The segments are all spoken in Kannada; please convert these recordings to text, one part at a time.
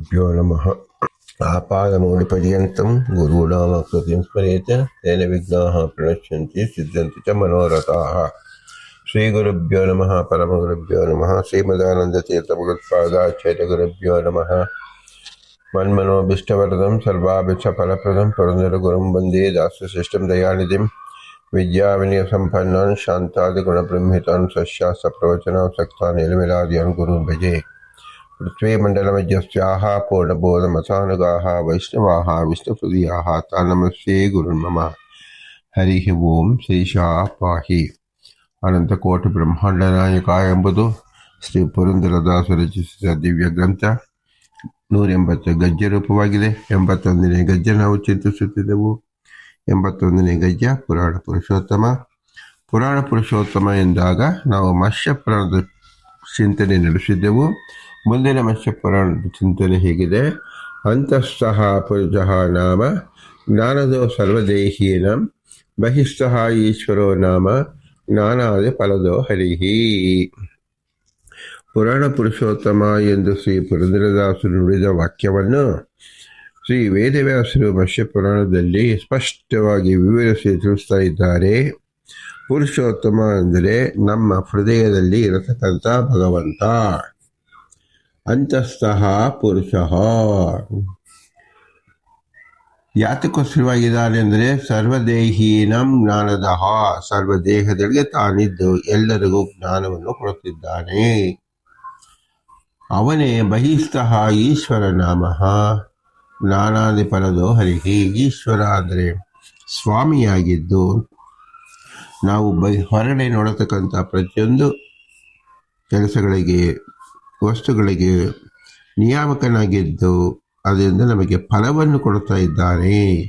श्रीगुरुभ्यो नमः आपादमौलिपर्यन्तं गुरूणामकृतिं स्मरेत् तेन विघ्नाः प्रणश्यन्ति सिद्ध्यन्ति च मनोरथाः श्रीगुरुभ्यो नमः परमगुरुभ्यो नमः श्रीमदानन्दतीर्थभगवत्पादाचार्यगुरुभ्यो नमः मन्मनोभीष्टवरदं सर्वाभिष्टफलप्रदं पुरन्दरगुरुं वंदे दासशिष्टं दयानिधिं विद्याविनयसम्पन्नान् शान्तादिगुणबृंहितान् सस्यास्तप्रवचनान् सक्तान् निलमिलादियान् गुरुन् भजे पृथ्वीमण्डलमध्यस्याः पूर्णबोधमसानुगाः वैष्णवाः विष्णुप्रियाः ता नमस्ते गुरुन्मम ಹರಿಃ ಓಂ ಶೇಷಾ ಪಾಹಿ ಅನಂತಕೋಟಿ ಬ್ರಹ್ಮಾಂಡ ನಾಯಕ ಎಂಬುದು ಶ್ರೀ ಪುರಂದರದಾಸ ರಚಿಸಿದ ದಿವ್ಯ ಗ್ರಂಥ ನೂರ ಎಂಬತ್ತು ಗಜ್ಜೆ ರೂಪವಾಗಿದೆ ಎಂಬತ್ತೊಂದನೇ ಗಜ್ಜೆ ನಾವು ಚಿಂತಿಸುತ್ತಿದ್ದೆವು ಎಂಬತ್ತೊಂದನೇ ಗಜ್ಜ ಪುರಾಣ ಪುರುಷೋತ್ತಮ ಪುರಾಣ ಪುರುಷೋತ್ತಮ ಎಂದಾಗ ನಾವು ಮತ್ಸ್ಯ ಪುರಾಣದ ಚಿಂತನೆ ನಡೆಸಿದ್ದೆವು ಮುಂದಿನ ಮತ್ಸ್ಯ ಪುರಾಣದ ಚಿಂತನೆ ಹೇಗಿದೆ. ಅಂತಃಸ್ಥಃ ಪುರುಷಃ ನಾಮ, ಜ್ಞಾನದೋ ಸರ್ವದೇಹೀನಂ, ಬಹಿಸ್ಥಃ ಈಶ್ವರೋ ನಾಮ, ಜ್ಞಾನಾದ ಫಲದೋ ಹರಿಹಿ ಪುರಾಣ ಪುರುಷೋತ್ತಮ ಎಂದು ಶ್ರೀ ಪುರಂದರದಾಸರು ನುಡಿದ ವಾಕ್ಯವನ್ನು ಶ್ರೀ ವೇದವ್ಯಾಸರು ಮತ್ಸ್ಯ ಪುರಾಣದಲ್ಲಿ ಸ್ಪಷ್ಟವಾಗಿ ವಿವರಿಸಿ ತಿಳಿಸ್ತಾ ಇದ್ದಾರೆ. ಪುರುಷೋತ್ತಮ ಅಂದರೆ ನಮ್ಮ ಹೃದಯದಲ್ಲಿ ಇರತಕ್ಕಂಥ ಭಗವಂತ. ಅಂತಸ್ತಃ ಪುರುಷ. ಯಾತಕ್ಕೋಸ್ಕರವಾಗಿದ್ದಾನೆ ಅಂದರೆ ಸರ್ವದೇಹೀನಂ ಜ್ಞಾನದಹ ಸರ್ವದೇಹದೊಳಗೆ ತಾನಿದ್ದು, ಎಲ್ಲರಿಗೂ ಜ್ಞಾನವನ್ನು ಕೊಡುತ್ತಿದ್ದಾನೆ. ಅವನೇ ಬಹಿಸ್ತಃ ಈಶ್ವರ ನಾಮ. ಜ್ಞಾನಾದಿ ಪರದೋ ಹರಿಹಿ, ಈಶ್ವರ ಅಂದರೆ ಸ್ವಾಮಿಯಾಗಿದ್ದು. ನಾವು ಬೈ ಹೊರಗಡೆ ನೋಡತಕ್ಕಂಥ ಪ್ರತಿಯೊಂದು ಕೆಲಸಗಳಿಗೆ ವಸ್ತುಗಳಿಗೆ ನಿಯಾಮಕನಾಗಿದ್ದು ಅದರಿಂದ ನಮಗೆ ಫಲವನ್ನು ಕೊಡುತ್ತಾ ಇದ್ದಾನೆ.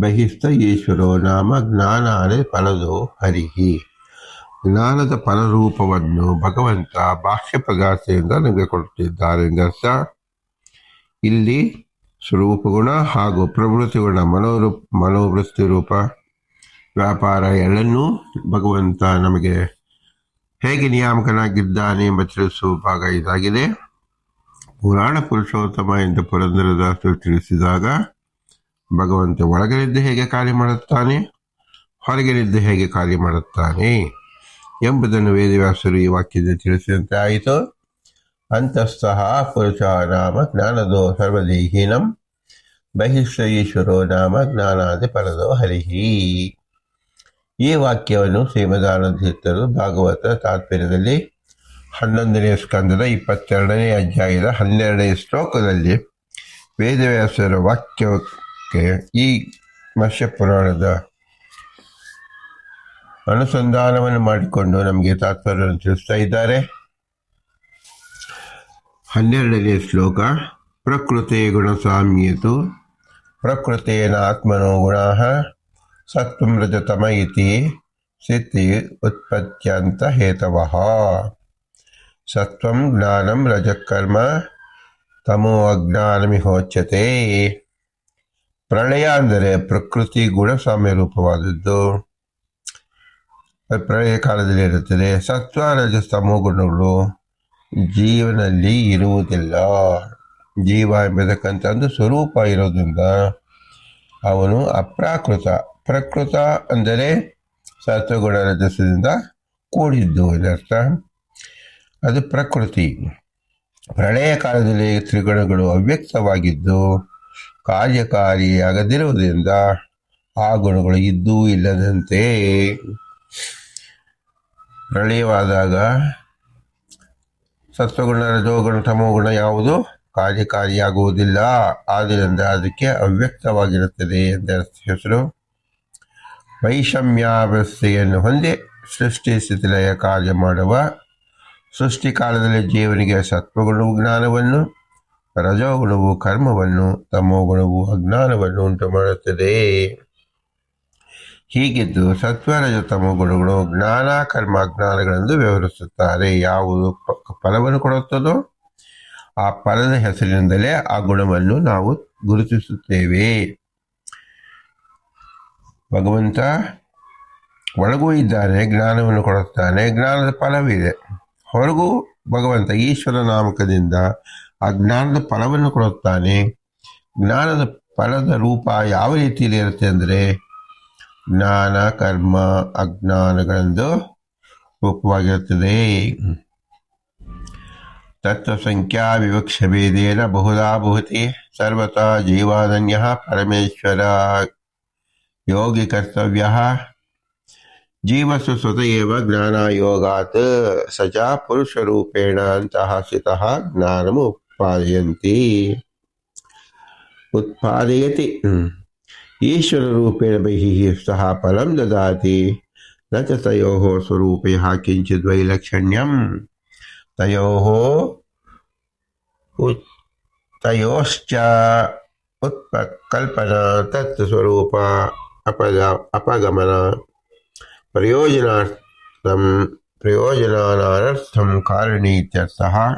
ಬಹಿಸ್ತ ಈಶ್ವರೋ ನಾಮ ಜ್ಞಾನ ಅರೆ ಫಲದು ಹರಿಹಿ. ಜ್ಞಾನದ ಫಲರೂಪವನ್ನು ಭಗವಂತ ಭಾಷ್ಯ ಪ್ರಗಾಸೆಯಿಂದ ನಮಗೆ ಕೊಡುತ್ತಿದ್ದಾರೆ ಎಂದರ್ಥ ಇಲ್ಲಿ ಸ್ವರೂಪ ಗುಣ ಹಾಗೂ ಪ್ರವೃತ್ತಿ ಗುಣ ಮನೋರೂಪ ಮನೋವೃತ್ತಿ ರೂಪ ವ್ಯಾಪಾರ ಎರಡನ್ನೂ ಭಗವಂತ ನಮಗೆ ಹೇಗೆ ನಿಯಾಮಕನಾಗಿದ್ದಾನೆ ತಿಳಿಸುವ ಭಾಗ ಇದಾಗಿದೆ. ಪುರಾಣ ಪುರುಷೋತ್ತಮ ಎಂದು ಪುರಂದರದಾಸರು ತಿಳಿಸಿದಾಗ, ಭಗವಂತ ಒಳಗಲಿದ್ದು ಹೇಗೆ ಕಾರ್ಯ ಮಾಡುತ್ತಾನೆ, ಹೊರಗಲಿದ್ದು ಹೇಗೆ ಕಾರ್ಯ ಮಾಡುತ್ತಾನೆ ಎಂಬುದನ್ನು ವೇದವ್ಯಾಸರು ಈ ವಾಕ್ಯದಲ್ಲಿ ತಿಳಿಸಿದಂತೆ ಆಯಿತು. ಅಂತಸ್ತಃ ಪುರುಷ ನಾಮ ಜ್ಞಾನದೋ ಸರ್ವದೇಹೀನಂ ಬಹಿಷ್ಠ ಈಶ್ವರೋ ನಾಮ ಜ್ಞಾನಾದಿ ಪರದೋ ಹರಿಹಿ. ಈ ವಾಕ್ಯವನ್ನು ಶ್ರೀಮದಾನಂದೀರ್ಥರು ಭಾಗವತ ತಾತ್ಪರ್ಯದಲ್ಲಿ ಹನ್ನೊಂದನೇ ಸ್ಕಂದದ ಇಪ್ಪತ್ತೆರಡನೇ ಅಧ್ಯಾಯದ ಹನ್ನೆರಡನೇ ಶ್ಲೋಕದಲ್ಲಿ ವೇದವ್ಯಾಸರ ವಾಕ್ಯಕ್ಕೆ ಈ ಮತ್ಸ್ಯ ಪುರಾಣದ ಅನುಸಂಧಾನವನ್ನು ಮಾಡಿಕೊಂಡು ನಮಗೆ ತಾತ್ಪರ್ಯವನ್ನು ತಿಳಿಸ್ತಾ ಇದ್ದಾರೆ. ಹನ್ನೆರಡನೇ ಶ್ಲೋಕ, ಪ್ರಕೃತಿ ಗುಣಸಾಮ್ಯತು ಪ್ರಕೃತೇನ ಆತ್ಮನೋ ಗುಣ ಸತ್ವಂ ರಜತಮ ಇತಿ ಸ್ಥಿತಿ ಉತ್ಪತ್ತ್ಯಂತ ಹೇತವಃ. ಸತ್ವಂ ಜ್ಞಾನಂ ರಜಕರ್ಮ ತಮೋ ಅಜ್ಞಾನಮಿಹೋಚ್ಯತೆ ಪ್ರಳಯ ಅಂದರೆ ಪ್ರಕೃತಿ ಗುಣ ಸಾಮ್ಯ ರೂಪವಾದದ್ದು ಪ್ರಳಯ ಕಾಲದಲ್ಲಿ ಇರುತ್ತದೆ. ಸತ್ವ ರಜಸ್ತಮೋ ತಮೋ ಗುಣಗಳು ಜೀವನಲ್ಲಿ ಇರುವುದಿಲ್ಲ. ಜೀವ ಎಂಬತಕ್ಕಂಥ ಒಂದು ಸ್ವರೂಪ ಇರೋದ್ರಿಂದ ಅವನು ಅಪ್ರಾಕೃತ ಪ್ರಕೃತ ಅಂದರೆ ಸತ್ವಗುಣ ರಜಸದಿಂದ ಕೂಡಿದ್ದು ಇದರ್ಥ ಅದು ಪ್ರಕೃತಿ. ಪ್ರಳಯ ಕಾಲದಲ್ಲಿ ತ್ರಿಗುಣಗಳು ಅವ್ಯಕ್ತವಾಗಿದ್ದು, ಕಾರ್ಯಕಾರಿಯಾಗದಿರುವುದರಿಂದ ಆ ಗುಣಗಳು ಇದ್ದೂ ಇಲ್ಲದಂತೆ. ಪ್ರಳಯವಾದಾಗ ಸತ್ವಗುಣ, ರಜೋಗುಣ, ತಮೋಗುಣ ಯಾವುದು? ಕಾರ್ಯಕಾರಿಯಾಗುವುದಿಲ್ಲ. ಆದ್ದರಿಂದ ಅದಕ್ಕೆ ಅವ್ಯಕ್ತವಾಗಿರುತ್ತದೆ ಎಂದರ್ಥ ಹೆಸರು. ವೈಷಮ್ಯಾವಸ್ಥೆಯನ್ನು ಹೊಂದಿ ಸೃಷ್ಟಿ ಸ್ಥಿತಿಲಯ ಕಾರ್ಯ ಮಾಡುವ ಸೃಷ್ಟಿ ಕಾಲದಲ್ಲಿ ಜೀವನಿಗೆ ಸತ್ವಗುಣವು ಜ್ಞಾನವನ್ನು, ರಜೋಗುಣವು ಕರ್ಮವನ್ನು, ತಮೋಗುಣವು ಅಜ್ಞಾನವನ್ನು ಉಂಟು ಮಾಡುತ್ತದೆ ಹೀಗಿದ್ದು ಸತ್ವರಜ ತಮೋ ಗುಣಗಳು ಜ್ಞಾನ, ಕರ್ಮ, ಅಜ್ಞಾನಗಳೆಂದು ವಿವರಿಸುತ್ತಾರೆ ಯಾವುದು ಫಲವನ್ನು ಕೊಡುತ್ತದೋ ಆ ಫಲದ ಹೆಸರಿನಿಂದಲೇ ಆ ಗುಣವನ್ನು ನಾವು ಗುರುತಿಸುತ್ತೇವೆ. ಭಗವಂತ ಒಳಗೂ ಇದ್ದಾನೆ, ಜ್ಞಾನವನ್ನು ಕೊಡುತ್ತಾನೆ, ಜ್ಞಾನದ ಫಲವಿದೆ. ಹೊರಗೂ ಭಗವಂತ ಈಶ್ವರ ನಾಮಕದಿಂದ ಆ ಜ್ಞಾನದ ಫಲವನ್ನು ಕೊಡುತ್ತಾನೆ. ಜ್ಞಾನದ ಫಲದ ರೂಪ ಯಾವ ರೀತಿಯಲ್ಲಿ ಇರುತ್ತೆ ಅಂದರೆ, ಜ್ಞಾನ, ಕರ್ಮ, ಅಜ್ಞಾನಗಳೆಂದು ರೂಪವಾಗಿರುತ್ತದೆ. ತತ್ವಸಂಖ್ಯಾ ವಿವಕ್ಷಭೇದೇನ ಬಹುಧಾ ಬಹುತಿ ಸರ್ವತಾ ಜೀವಾನನ್ಯ ಪರಮೇಶ್ವರ. योगी कर्तव्य जीव स्वत ज्ञानायोगात् स च पुरुषरूपेण अंत ज्ञान उत्पादयती। उत्पादयन्ति हम्म। ईश्वर रूपेण बहिः सह फलं ददाति। न च तयोः स्वरूपयः किञ्चिद् वैलक्षण्यं तयोः तयोश्च उत्पकल्पना तत्स्वरूपा अपगमन प्रयोजनार्थं, प्रयोजनानर्थं कारणीत्यर्थः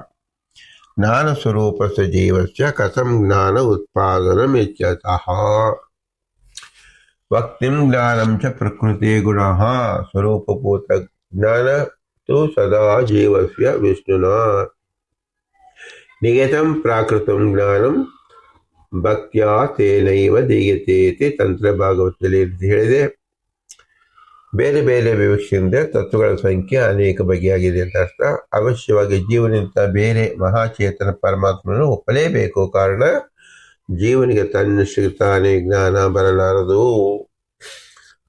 ज्ञानस्वरूपस्य जीवस्य कथं ज्ञान उत्पादनमित्यतः। वक्तिं ज्ञानं च प्रकृते गुणः स्वरूपभूतज्ञान तु सदा जीवस्य विष्णुना। नियतं प्राकृतं ज्ञानं ಭಕ್ತ್ಯಾ ತೇನೈವ ದೀಯತೆ ಇತಿ ತಂತ್ರ ಭಾಗವತದಲ್ಲಿ ಹೇಳಿದೆ. ಬೇರೆ ಬೇರೆ ವಿವಕ್ಷೆಯಿಂದ ತತ್ವಗಳ ಸಂಖ್ಯೆ ಅನೇಕ ಬಗೆಯಾಗಿದೆ ಅಂತ ಅರ್ಥ. ಅವಶ್ಯವಾಗಿ ಜೀವನಿಂದ ಬೇರೆ ಮಹಾಚೇತನ ಪರಮಾತ್ಮನ ಒಪ್ಪಲೇಬೇಕು. ಕಾರಣ ಜೀವನಿಗೆ ತನ್ನ ತಾನೇ ಜ್ಞಾನ, ಬರಲಾರದು.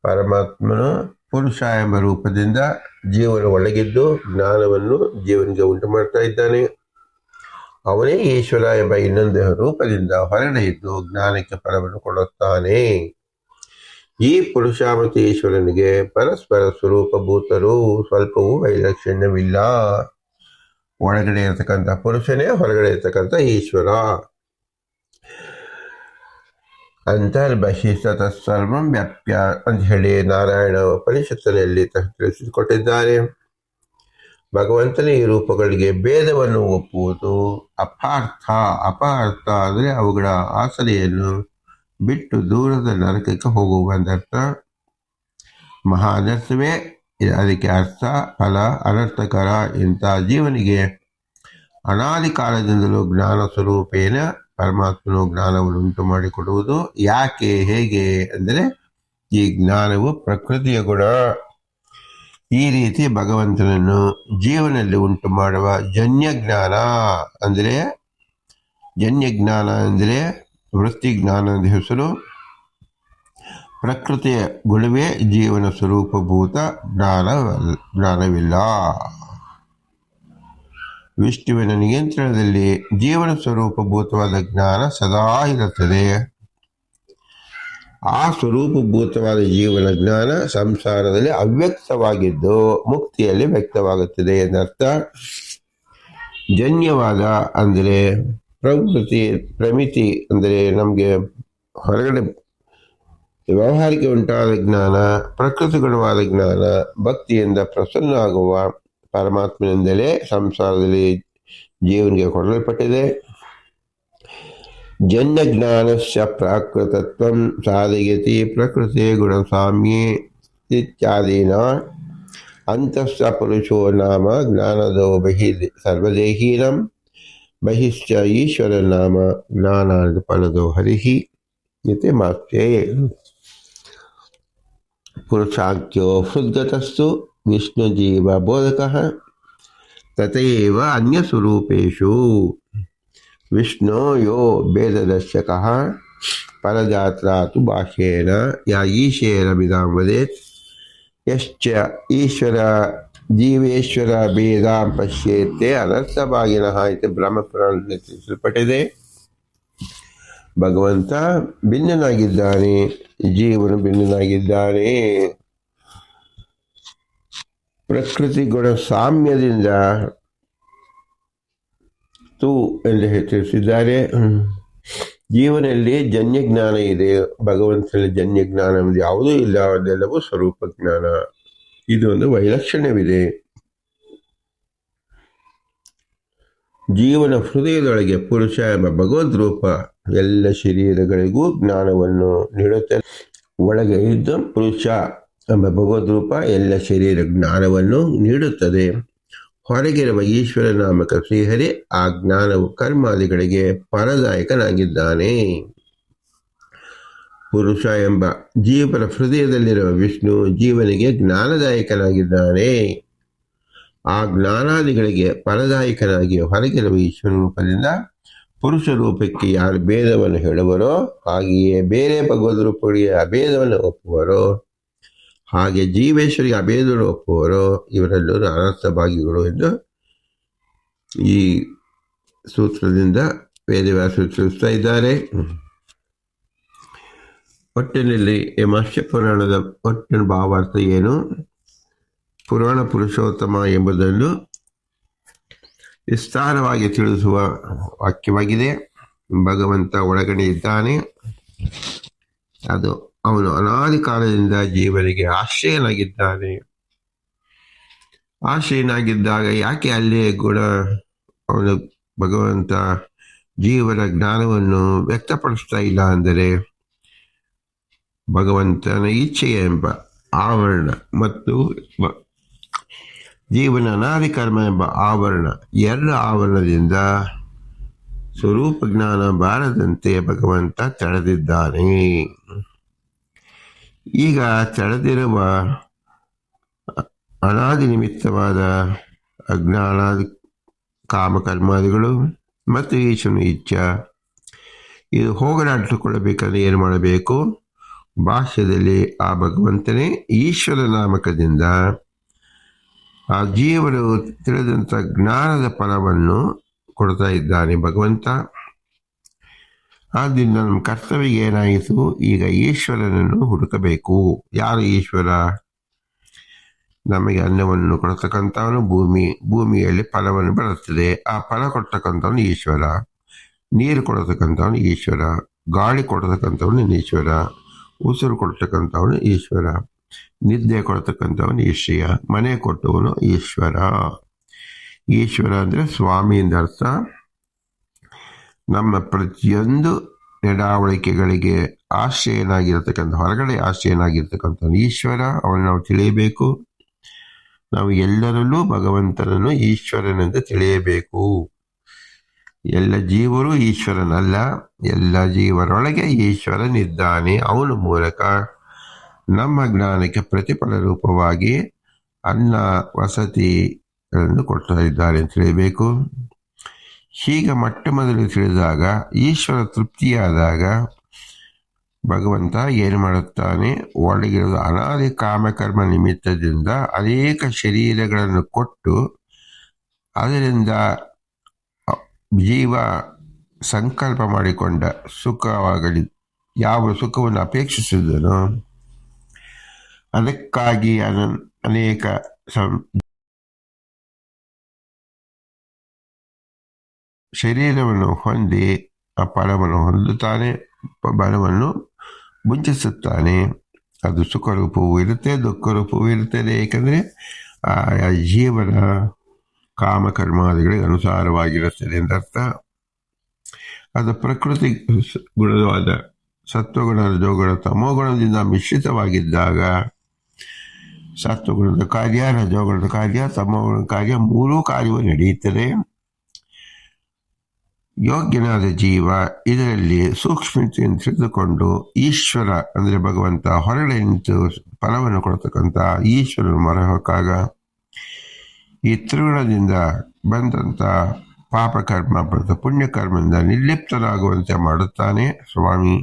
ಪರಮಾತ್ಮನು ಪುರುಷ ಎಂಬ ರೂಪದಿಂದ ಜೀವನ ಒಳಗಿದ್ದು ಜ್ಞಾನವನ್ನು ಜೀವನಿಗೆ ಉಂಟು ಮಾಡ್ತಾ ಇದ್ದಾನೆ. ಅವನೇ ಈಶ್ವರ ಎಂಬ ಇನ್ನೊಂದು ರೂಪದಿಂದ ಹೊರಗಡೆ ಇದ್ದು ಜ್ಞಾನಕ್ಕೆ ಫಲವನ್ನು ಕೊಡುತ್ತಾನೆ. ಈ ಪುರುಷ ಮತ್ತು ಈಶ್ವರನಿಗೆ ಪರಸ್ಪರ ಸ್ವರೂಪಭೂತರು ಸ್ವಲ್ಪವೂ ವೈಲಕ್ಷಣ್ಯವಿಲ್ಲ. ಒಳಗಡೆ ಇರತಕ್ಕಂಥ ಪುರುಷನೇ ಹೊರಗಡೆ ಇರತಕ್ಕಂಥ ಈಶ್ವರ. ಅಂತರ್ಬಹಿಷ್ಠ ತತ್ಸರ್ವಂ ವ್ಯಾಪ್ಯ ಅಂತ ಹೇಳಿ ನಾರಾಯಣ ಉಪನಿಷತ್ತಿನಲ್ಲಿ ತಿಳಿಸಿಕೊಟ್ಟಿದ್ದಾರೆ ಭಗವಂತನ ಈ ರೂಪಗಳಿಗೆ ಭೇದವನ್ನು ಒಪ್ಪುವುದು ಅಪಾರ್ಥ. ಅಪಾರ್ಥ ಅಂದರೆ ಅವುಗಳ ಆಸರೆಯನ್ನು ಬಿಟ್ಟು ದೂರದ ನರಕಕ್ಕೆ ಹೋಗುವಂತರ್ಥ ಮಹಾನರ್ಥವೇ ಅದಕ್ಕೆ ಅರ್ಥ, ಫಲ, ಅನರ್ಥಕರ ಇಂಥ ಜೀವನಿಗೆ ಅನಾದಿ ಕಾಲದಿಂದಲೂ ಜ್ಞಾನ ಸ್ವರೂಪೇನ ಪರಮಾತ್ಮನು ಜ್ಞಾನವನ್ನು ಉಂಟು ಮಾಡಿಕೊಡುವುದು. ಯಾಕೆ, ಹೇಗೆ, ಅಂದರೆ ಈ ಜ್ಞಾನವು ಪ್ರಕೃತಿಯ ಗುಣ. ಈ ರೀತಿ ಭಗವಂತನನ್ನು ಜೀವನದಲ್ಲಿ ಉಂಟು ಮಾಡುವ ಜನ್ಯ ಜ್ಞಾನ ಅಂದರೆ ಜನ್ಯ ಜ್ಞಾನ ಅಂದರೆ ವೃತ್ತಿ ಜ್ಞಾನದ ಹೆಸರು, ಪ್ರಕೃತಿಯ ಗುಣವೇ ಜೀವನ ಸ್ವರೂಪಭೂತ ಜ್ಞಾನ ಜ್ಞಾನವಿಲ್ಲ. ವಿಷ್ಣುವಿನ ನಿಯಂತ್ರಣದಲ್ಲಿ ಜೀವನ ಸ್ವರೂಪಭೂತವಾದ ಜ್ಞಾನ ಸದಾ ಇರುತ್ತದೆ. ಆ ಸ್ವರೂಪಭೂತವಾದ ಜೀವನ ಜ್ಞಾನ ಸಂಸಾರದಲ್ಲಿ ಅವ್ಯಕ್ತವಾಗಿದ್ದು ಮುಕ್ತಿಯಲ್ಲಿ ವ್ಯಕ್ತವಾಗುತ್ತದೆ ಎಂದರ್ಥ. ಜನ್ಯವಾದ ಅಂದರೆ ಪ್ರವೃತ್ತಿ ಪ್ರಮಿತಿ ಅಂದರೆ ನಮಗೆ ಹೊರಗಡೆ ವ್ಯವಹಾರಿಕ ಉಂಟಾದ ಜ್ಞಾನ ಪ್ರಕೃತಿ ಗುಣವಾದ ಜ್ಞಾನ, ಭಕ್ತಿಯಿಂದ ಪ್ರಸನ್ನ ಆಗುವ ಪರಮಾತ್ಮನಿಂದಲೇ ಸಂಸಾರದಲ್ಲಿ ಜೀವನಿಗೆ ಕೊಡಲ್ಪಟ್ಟಿದೆ. ಜನ್ಯ ಜ್ಞಾನಸ್ಯ ಪ್ರಾಕೃತತ್ವಂ ಸಾಧಯತಿ ಪ್ರಕೃತಿ ಗುಣಸಾಮ್ಯೆ ಇತ್ಯಾದೀನ ಅಂತಸ್ಸ ಪುರುಷೋ ನಾಮ ಜ್ಞಾನದೋ ಬಹಿ ಸರ್ವದೇಹೀನಂ ಬಹಿಶ್ಚ ಈಶ್ವರ ನಾಮ ಜ್ಞಾನಾದ ಫಲದೋ ಹರಿಹಿ ಇತಿ ಮಾಸ್ಯೆ ಪುರುಷಾಖ್ಯೋ ಹೃದ್ಗತಸ್ತು ವಿಷ್ಣು ಯೋ ಭೇದದರ್ಶಕ ಪರಜಾತ್ರಾ ಭಾಷೇನ ಯಾ ಈಶೇನ ವಿಧಾಂ ವದೇತ್ ಯಶ್ಚ ಈಶ್ವರ ಜೀವೇಶ್ವರ ಭೇದಾಂ ಪಶ್ಯೇತ್ತೆ ಅನರ್ಥಭಾಗಿನಃ ಇದು ಬ್ರಹ್ಮಪುರಾಣದಲ್ಲಿ ತಿಳಿಸಲ್ಪಟ್ಟಿದೆ. ಭಗವಂತ ಭಿನ್ನನಾಗಿದ್ದಾನೆ, ಜೀವನು ಭಿನ್ನನಾಗಿದ್ದಾನೆ. ಪ್ರಕೃತಿ ಗುಣ ಸಾಮ್ಯದಿಂದ ತು ಎಂದು ತಿಳಿಸಿದ್ದಾರೆ ಜೀವನದಲ್ಲಿ ಜನ್ಯ ಜ್ಞಾನ ಇದೆ ಭಗವಂತನಲ್ಲಿ ಜನ್ಯ ಜ್ಞಾನ ಯಾವುದೂ ಇಲ್ಲ. ಅದೆಲ್ಲವೂ ಸ್ವರೂಪ ಜ್ಞಾನ. ಇದು ಒಂದು ವೈಲಕ್ಷಣ್ಯವಿದೆ. ಜೀವನ ಹೃದಯದೊಳಗೆ ಪುರುಷ ಎಂಬ ಭಗವದ್ ರೂಪ ಎಲ್ಲ ಶರೀರಗಳಿಗೂ ಜ್ಞಾನವನ್ನು ನೀಡುತ್ತೆ. ಒಳಗೆ ಇದ್ದ ಪುರುಷ ಎಂಬ ಭಗವದ್ ರೂಪ ಎಲ್ಲ ಶರೀರ ಜ್ಞಾನವನ್ನು ನೀಡುತ್ತದೆ. ಹೊರಗಿರುವ ಈಶ್ವರ ನಾಮಕ ಶ್ರೀಹರಿ ಆ ಜ್ಞಾನವು ಕರ್ಮಾದಿಗಳಿಗೆ ಫಲದಾಯಕನಾಗಿದ್ದಾನೆ ಪುರುಷ ಎಂಬ ಜೀವನ ಹೃದಯದಲ್ಲಿರುವ ವಿಷ್ಣು ಜೀವನಿಗೆ ಜ್ಞಾನದಾಯಕನಾಗಿದ್ದಾನೆ. ಆ ಜ್ಞಾನಾದಿಗಳಿಗೆ ಫಲದಾಯಕನಾಗಿ ಹೊರಗಿರುವ ಈಶ್ವರ ರೂಪದಿಂದ ಪುರುಷ ರೂಪಕ್ಕೆ ಯಾರು ಭೇದವನ್ನು ಹೇಳುವರೋ, ಹಾಗೆಯೇ ಬೇರೆ ಭಗವದ್ ರೂಪಗಳಿಗೆ ಭೇದವನ್ನು ಒಪ್ಪುವರೋ. ಹಾಗೆ ಜೀವೇಶ್ವರಿ ಅಭೇದರು ಒಪ್ಪುವರು, ಇವರೆಲ್ಲರೂ ಅನರ್ಥ ಭಾಗಿಗಳು ಎಂದು ಈ ಸೂತ್ರದಿಂದ ವೇದವ್ಯಾಸ ತಿಳಿಸ್ತಾ ಇದ್ದಾರೆ. ಒಟ್ಟಿನಲ್ಲಿ ಮತ್ಸ್ಯ ಪುರಾಣದ ಒಟ್ಟಿನ ಭಾವಾರ್ಥ ಏನು? ಪುರಾಣ ಪುರುಷೋತ್ತಮ ಎಂಬುದನ್ನು ವಿಸ್ತಾರವಾಗಿ ತಿಳಿಸುವ ವಾಕ್ಯವಾಗಿದೆ. ಭಗವಂತ ಒಳಗಡೆ ಇದ್ದಾನೆ. ಅದು ಅವನು ಅನಾದಿ ಕಾಲದಿಂದ ಜೀವನಿಗೆ ಆಶ್ರಯನಾಗಿದ್ದಾನೆ. ಆಶ್ರಯನಾಗಿದ್ದಾಗ ಯಾಕೆ ಅಲ್ಲೇ ಕೂಡ ಅವನು ಭಗವಂತ ಜೀವನ ಜ್ಞಾನವನ್ನು ವ್ಯಕ್ತಪಡಿಸ್ತಾ ಇಲ್ಲ ಅಂದರೆ ಭಗವಂತನ ಇಚ್ಛೆ ಎಂಬ ಆವರಣ ಮತ್ತು ಜೀವನ ಅನಾದಿ ಕರ್ಮ ಎಂಬ ಆವರಣ ಎರಡು ಆವರಣದಿಂದ ಸ್ವರೂಪ ಜ್ಞಾನ ಬಾರದಂತೆ ಭಗವಂತ ತಡೆದಿದ್ದಾನೆ ಈಗ ತಡೆದಿರುವ ಅನಾದಿ ನಿಮಿತ್ತವಾದ ಅಜ್ಞಾನಾದಿ ಕಾಮಕರ್ಮಾದಿಗಳು ಮತ್ತು ಈಶನು ಇಚ್ಛ, ಇದು ಹೋಗಲಾಡಿಸಿಕೊಳ್ಳಬೇಕಂದ್ರೆ ಏನು ಮಾಡಬೇಕು? ಭಾಷ್ಯದಲ್ಲಿ ಆ ಭಗವಂತನೇ ಈಶ್ವರ ನಾಮಕದಿಂದ ಆ ಜೀವನು ತಿಳಿದಂಥ ಜ್ಞಾನದ ಫಲವನ್ನು ಕೊಡ್ತಾ ಇದ್ದಾನೆ ಭಗವಂತ. ಆದ್ದರಿಂದ ನಮ್ಮ ಕರ್ತವ್ಯ ಏನಾಯಿತು? ಈಗ ಈಶ್ವರನನ್ನು ಹುಡುಕಬೇಕು. ಯಾರು ಈಶ್ವರ? ನಮಗೆ ಅನ್ನವನ್ನು ಕೊಡತಕ್ಕಂಥವನು ಭೂಮಿ. ಭೂಮಿಯಲ್ಲಿ ಫಲವನ್ನು ಬರುತ್ತದೆ. ಆ ಫಲ ಕೊಡ್ತಕ್ಕಂಥವನು ಈಶ್ವರ. ನೀರು ಕೊಡತಕ್ಕಂಥವನು ಈಶ್ವರ. ಗಾಳಿ ಕೊಡತಕ್ಕಂಥವನು ಈಶ್ವರ. ಉಸಿರು ಕೊಡ್ತಕ್ಕಂಥವನು ಈಶ್ವರ. ನಿದ್ದೆ ಕೊಡ್ತಕ್ಕಂಥವನು ಈಶ್ವರ. ಮನೆ ಕೊಟ್ಟವನು ಈಶ್ವರ. ಈಶ್ವರ ಅಂದರೆ ಸ್ವಾಮಿ ಎಂದ ಅರ್ಥ. ನಮ್ಮ ಪ್ರತಿಯೊಂದು ನಡಾವಳಿಕೆಗಳಿಗೆ ಆಶ್ರಯನಾಗಿರ್ತಕ್ಕಂಥ, ಹೊರಗಡೆ ಆಶ್ರಯನಾಗಿರ್ತಕ್ಕಂಥ ಈಶ್ವರ ಅವನು ನಾವು ತಿಳಿಯಬೇಕು. ನಾವು ಎಲ್ಲರಲ್ಲೂ ಭಗವಂತನನ್ನು ಈಶ್ವರನೆಂದು ತಿಳಿಯಬೇಕು. ಎಲ್ಲ ಜೀವರು ಈಶ್ವರನಲ್ಲ, ಎಲ್ಲ ಜೀವರೊಳಗೆ ಈಶ್ವರನಿದ್ದಾನೆ ಅವನ ಮೂಲಕ. ನಮ್ಮ ಜ್ಞಾನಕ್ಕೆ ಪ್ರತಿಫಲ ರೂಪವಾಗಿ ಅನ್ನ ವಸತಿಗಳನ್ನು ಕೊಡ್ತಾ ಇದ್ದಾರೆ ಅಂತ ತಿಳಿಯಬೇಕು. ಹೀಗೆ ಮೊಟ್ಟ ಮೊದಲು ತಿಳಿದಾಗ, ಈಶ್ವರ ತೃಪ್ತಿಯಾದಾಗ ಭಗವಂತ ಏನು ಮಾಡುತ್ತಾನೆ? ಒಳಗಿರುವ ಅನಾದಿ ಕಾಮಕರ್ಮ ನಿಮಿತ್ತದಿಂದ ಅನೇಕ ಶರೀರಗಳನ್ನು ಕೊಟ್ಟು, ಅದರಿಂದ ಜೀವ ಸಂಕಲ್ಪ ಮಾಡಿಕೊಂಡ ಸುಖವಾಗಲಿ. ಯಾವ ಸುಖವನ್ನು ಅಪೇಕ್ಷಿಸಿದನೋ, ಅದಕ್ಕಾಗಿ ಅನ ಅನೇಕ ಸಂ ಶರೀರವನ್ನು ಹೊಂದಿ, ಆ ಫಲವನ್ನು ಹೊಂದುತ್ತಾನೆ, ಬಲವನ್ನು ಮುಂಚಿಸುತ್ತಾನೆ ಅದು ಸುಖ ರೂಪವೂ ಇರುತ್ತೆ ದುಃಖ ರೂಪವೂ ಇರುತ್ತದೆ. ಏಕೆಂದರೆ ಆ ಜೀವನ ಕಾಮಕರ್ಮಾದಿಗಳಿಗೆ ಅನುಸಾರವಾಗಿರುತ್ತದೆ ಎಂದರ್ಥ ಅದು ಪ್ರಕೃತಿ ಗುಣವಾದ ಸತ್ವಗುಣ ರಜೋಗುಣ ತಮೋಗುಣದಿಂದ ಮಿಶ್ರಿತವಾಗಿದ್ದಾಗ, ಸತ್ವಗುಣದ ಕಾರ್ಯ, ರಜೋಗುಣದ ಕಾರ್ಯ, ತಮೋಗುಣದ ಕಾರ್ಯ ಮೂರೂ ಕಾರ್ಯವು ನಡೆಯುತ್ತದೆ. ಯೋಗ್ಯನಾದ ಜೀವ ಇದರಲ್ಲಿ ಸೂಕ್ಷ್ಮತೆಯನ್ನು ತಿಳಿದುಕೊಂಡು ಈಶ್ವರ ಅಂದರೆ ಭಗವಂತ ಹೊರಳೆ ನಿಂತು ಫಲವನ್ನು ಕೊಡ್ತಕ್ಕಂಥ ಈಶ್ವರನ ಮೊರಹೋಕಾಗ ಈ ತ್ರಿಗುಣದಿಂದ ಬಂದಂಥ ಪಾಪಕರ್ಮ ಮತ್ತು ಪುಣ್ಯಕರ್ಮದಿಂದ ನಿರ್ಲಿಪ್ತರಾಗುವಂತೆ ಮಾಡುತ್ತಾನೆ ಸ್ವಾಮಿ.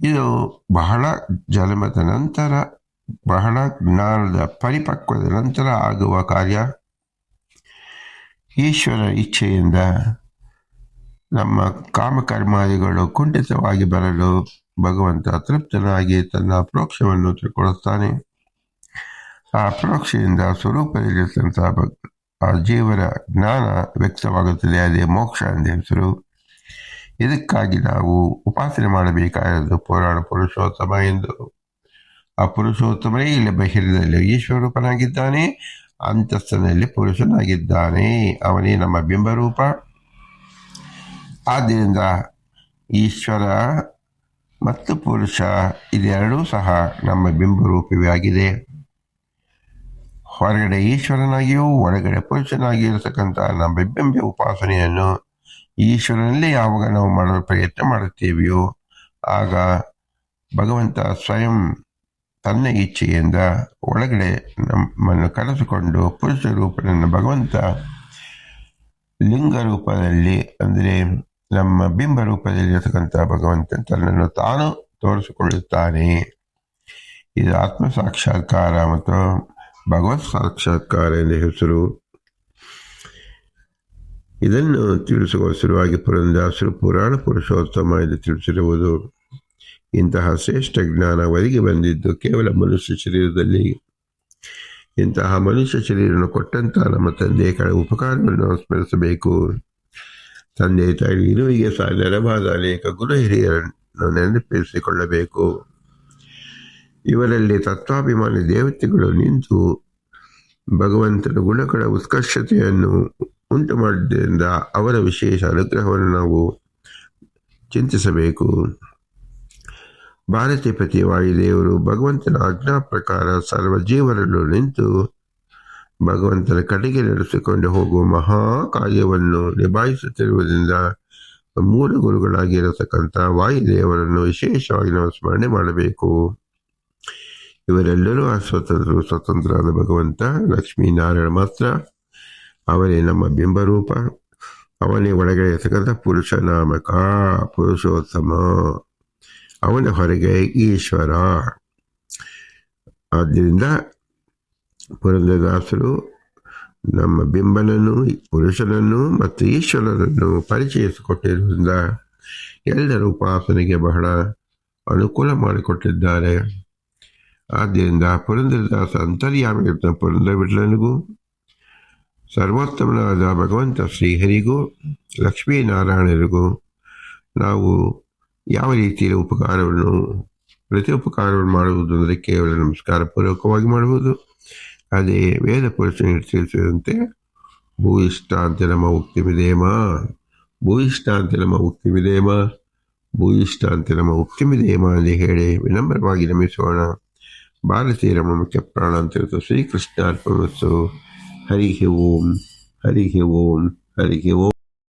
ಇದು ಬಹಳ ಜನ್ಮದ ನಂತರ, ಬಹಳ ಜ್ಞಾನದ ಪರಿಪಕ್ವದ ನಂತರ ಆಗುವ ಕಾರ್ಯ. ಈಶ್ವರ ಇಚ್ಛೆಯಿಂದ ನಮ್ಮ ಕಾಮಕರ್ಮಾದಿಗಳು ಕುಂಠಿತವಾಗಿ ಬರಲು ಭಗವಂತ ತೃಪ್ತನಾಗಿ ತನ್ನ ಪ್ರೋಕ್ಷವನ್ನು ತಿಳ್ಕೊಳ್ಳುತ್ತಾನೆ ಆ ಪ್ರೋಕ್ಷೆಯಿಂದ ಸ್ವರೂಪದಲ್ಲಿರ್ತಂತಹ ಆ ಜೀವರ ಜ್ಞಾನ ವ್ಯಕ್ತವಾಗುತ್ತದೆ, ಅದೇ ಮೋಕ್ಷ ಎಂದ ಹೆಸರು. ಇದಕ್ಕಾಗಿ ನಾವು ಉಪಾಸನೆ ಮಾಡಬೇಕಾದದ್ದು ಪುರಾಣ ಪುರುಷೋತ್ತಮ ಎಂದು. ಆ ಪುರುಷೋತ್ತಮನೇ ಇಲ್ಲಿ ಬಹಿರದಲ್ಲಿ ಈಶ್ವರೂಪನಾಗಿದ್ದಾನೆ ಅಂತಸ್ತನಲ್ಲಿ ಪುರುಷನಾಗಿದ್ದಾನೆ. ಅವನೇ ನಮ್ಮ ಬಿಂಬರೂಪ. ಆದ್ದರಿಂದ ಈಶ್ವರ ಮತ್ತು ಪುರುಷ ಇದೆರಡೂ ಸಹ ನಮ್ಮ ಬಿಂಬರೂಪವೇ ಆಗಿದೆ. ಹೊರಗಡೆ ಈಶ್ವರನಾಗಿಯೂ, ಒಳಗಡೆ ಪುರುಷನಾಗಿಯೂ ಇರತಕ್ಕಂಥ ನಮ್ಮ ಬಿಂಬೆ ಉಪಾಸನೆಯನ್ನು ಈಶ್ವರನಲ್ಲಿ ಯಾವಾಗ ನಾವು ಮಾಡಲು ಪ್ರಯತ್ನ ಮಾಡುತ್ತೇವೆಯೋ, ಆಗ ಭಗವಂತ ಸ್ವಯಂ ತನ್ನ ಇಚ್ಛೆಯಿಂದ ಒಳಗಡೆ ನಮ್ಮನ್ನು ಕರೆಸಿಕೊಂಡು ಪುರುಷ ರೂಪನನ್ನು ಭಗವಂತ ಲಿಂಗ ರೂಪದಲ್ಲಿ ಅಂದರೆ ನಮ್ಮ ಬಿಂಬ ರೂಪದಲ್ಲಿ ಇರತಕ್ಕಂಥ ಭಗವಂತ ತನ್ನನ್ನು ತಾನು ತೋರಿಸಿಕೊಳ್ಳುತ್ತಾನೆ. ಇದು ಆತ್ಮ ಸಾಕ್ಷಾತ್ಕಾರ ಮತ್ತು ಭಗವತ್ ಸಾಕ್ಷಾತ್ಕಾರ ಎಂದ ಹೆಸರು. ಇದನ್ನು ತಿಳಿಸುವ ಸಲುವಾಗಿ ಪುರಂದಾಸರು ಪುರಾಣ ಪುರುಷೋತ್ತಮ ಎಂದು ತಿಳಿಸಿರುವುದು. ಇಂತಹ ಶ್ರೇಷ್ಠ ಜ್ಞಾನ ಒದಗಿ ಬಂದಿದ್ದು ಕೇವಲ ಮನುಷ್ಯ ಶರೀರದಲ್ಲಿ. ಇಂತಹ ಮನುಷ್ಯ ಶರೀರವನ್ನು ಕೊಟ್ಟಂತಹ ನಮ್ಮ ತಂದೆ ಕಡೆ ಉಪಕಾರವನ್ನು ಸ್ಮರಿಸಬೇಕು. ತಂದೆ ತಾಯಿ ಇರುವಿಗೆ ಸಹ ನೆರವಾದ ಅನೇಕ ಗುರು ಹಿರಿಯರನ್ನು ನೆನಪಿಸಿಕೊಳ್ಳಬೇಕು. ಇವರಲ್ಲಿ ತತ್ವಾಭಿಮಾನಿ ದೇವತೆಗಳು ನಿಂತು ಭಗವಂತನ ಗುಣಗಳ ಉತ್ಕರ್ಷತೆಯನ್ನು ಉಂಟು ಮಾಡಿದ್ದರಿಂದ ಅವರ ವಿಶೇಷ ಅನುಗ್ರಹವನ್ನು ನಾವು ಚಿಂತಿಸಬೇಕು. ಭಾರತೀಪತಿ ವಾಯುದೇವರು ಭಗವಂತನ ಆಜ್ಞಾ ಪ್ರಕಾರ ಸರ್ವ ಜೀವರನ್ನು ನಿಂತು ಭಗವಂತನ ಕಡೆಗೆ ನಡೆಸಿಕೊಂಡು ಹೋಗುವ ಮಹಾ ಕಾರ್ಯವನ್ನು ನಿಭಾಯಿಸುತ್ತಿರುವುದರಿಂದ ಮೂಲ ಗುರುಗಳಾಗಿರತಕ್ಕಂಥ ವಾಯುದೇವರನ್ನು ವಿಶೇಷವಾಗಿ ನಾವು ಸ್ಮರಣೆ ಮಾಡಬೇಕು. ಇವರೆಲ್ಲರೂ ಅಸ್ವತಂತ್ರರು ಸ್ವತಂತ್ರರಾದ ಭಗವಂತ ಲಕ್ಷ್ಮೀನಾರಾಯಣ ಮಾತ್ರ. ಅವನೇ ನಮ್ಮ ಬಿಂಬರೂಪ ಅವನೇ ಒಳಗಡೆ ಇರತಕ್ಕಂಥ ಪುರುಷ ನಾಮಕ, ಪುರುಷೋತ್ತಮ. ಅವನ ಹೊರಗೆ ಈಶ್ವರ. ಆದ್ದರಿಂದ ಪುರಂದರದಾಸರು ನಮ್ಮ ಬಿಂಬನನ್ನು ಪುರುಷನನ್ನು ಮತ್ತು ಈಶ್ವರನನ್ನು ಪರಿಚಯಿಸಿಕೊಟ್ಟಿರುವುದರಿಂದ ಎಲ್ಲರೂ ಉಪಾಸನೆಗೆ ಬಹಳ ಅನುಕೂಲ ಮಾಡಿಕೊಟ್ಟಿದ್ದಾರೆ. ಆದ್ದರಿಂದ ಪುರಂದರದಾಸ ಅಂತರ್ಯಾಮಿ ಪುರಂದರ ಸರ್ವೋತ್ತಮನಾದ ಭಗವಂತ ಶ್ರೀಹರಿಗೂ, ಲಕ್ಷ್ಮೀನಾರಾಯಣರಿಗೂ ನಾವು ಯಾವ ರೀತಿಯ ಉಪಕಾರವನ್ನು ಪ್ರತಿ ಉಪಕಾರವನ್ನು ಮಾಡುವುದು ಅಂದರೆ ಕೇವಲ ನಮಸ್ಕಾರ ಪೂರ್ವಕವಾಗಿ ಮಾಡುವುದು ಅದೇ ವೇದ ಪುರುಷನಿಗೆ ತಿಳಿಸಿದಂತೆ ಭೂಯಿಷ್ಟಾಂತ ನಮ್ಮ ಉಕ್ತಿಮಿದೇಮ ಭೂಯಿಷ್ಟಾಂತ ನಮ್ಮ ಉಕ್ತಿಮಿದೇಮ ಭೂಯಿಷ್ಟಾಂತ ನಮ್ಮ ಉಕ್ತಿಮಿದೇಮ ಎಂದು ಹೇಳಿ ವಿನಮ್ರವಾಗಿ ನಮಿಸೋಣ ಭಾರತೀಯ ನಮ್ಮ ಮುಖ್ಯ ಪ್ರಾಣ ಅಂತ ಶ್ರೀಕೃಷ್ಣ ಅರ್ಪಣಿಸು ಹರಿ ಓಂ ಹರಿ ಓಂ ಹರಿ ಓಂ